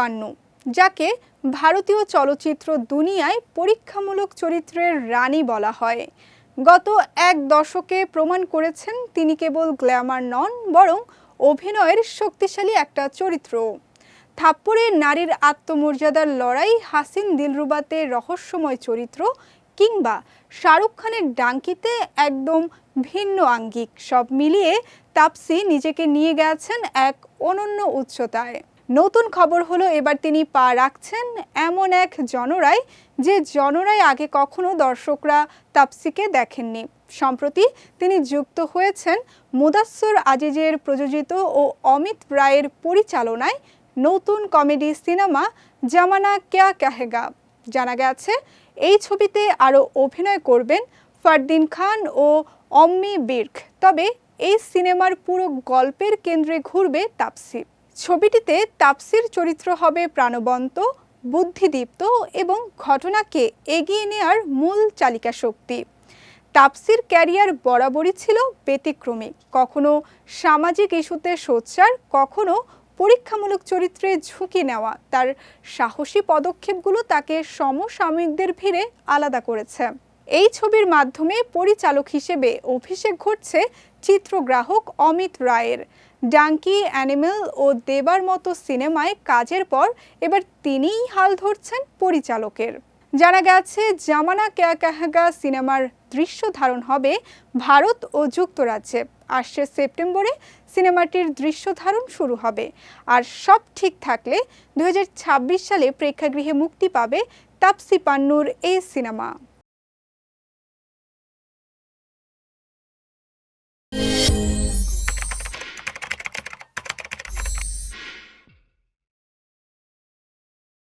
পান্নু, যাকে ভারতীয় চলচ্চিত্র দুনিয়ায় পরীক্ষামূলক চরিত্রের রানী বলা হয়। গত এক দশকে প্রমাণ করেছেন তিনি কেবল গ্ল্যামার নন, বরং অভিনয়ের শক্তিশালী একটা চরিত্র। থাপ্পড়ে নারীর আত্মমর্যাদার লড়াই হাসিন দিলরুবাতে রহস্যময় চরিত্র কিংবা শাহরুখ খানের ডাঙ্কিতে একদম ভিন্ন আঙ্গিক, সব মিলিয়ে তাপসি নিজেকে নিয়ে গেছেন এক অনন্য উচ্চতায়। নতুন খবর হলো, এবার তিনি পা রাখছেন এমন এক জনরায় যে জনরায় আগে কখনো দর্শকরা তাপসিকে দেখেননি। সম্প্রতি তিনি যুক্ত হয়েছেন মুদাস্সর আজিজের প্রযোজিত ও অমিত রায়ের পরিচালনায় নতুন কমেডি সিনেমা জামানা ক্যা কাহেগা। জানা গেছে, এই ছবিতে আরও অভিনয় করবেন ফারদিন খান ও অম্মি বির্ক। তবে এই সিনেমার পুরো গল্পের কেন্দ্রে ঘুরবে তাপসি। ছবিটিতে তাপসির চরিত্র হবে প্রাণবন্ত, বুদ্ধিদীপ্ত এবং ঘটনাকে এগিয়ে নেওয়ার মূল চালিকা শক্তি। তাপসির ক্যারিয়ার বরাবরই ছিল ব্যতিক্রমী। কখনো সামাজিক ইস্যুতে সোচ্চার, কখনো পরীক্ষামূলক চরিত্রে ঝুঁকি নেওয়া। তার সাহসী পদক্ষেপগুলো তাকে সমসাময়িকদের ভিড়ে আলাদা করেছে। এই ছবির মাধ্যমে পরিচালক হিসেবে অভিষেক ঘটছে চিত্রগ্রাহক অমিত রায়ের। ডাঙ্কি, অ্যানিমেল ও দেবার মতো সিনেমায় কাজের পর এবার তিনিই হাল ধরছেন পরিচালকের। জানা গেছে, জামানা ক্যা কাহাগা সিনেমার দৃশ্য ধারণ হবে ভারত ও যুক্তরাজ্যে। আসছে সেপ্টেম্বরে সিনেমাটির দৃশ্য ধারণ শুরু হবে। আর সব ঠিক থাকলে দু হাজার ছাব্বিশ সালে প্রেক্ষাগৃহে মুক্তি পাবে তাপসি পান্নুর এই সিনেমা।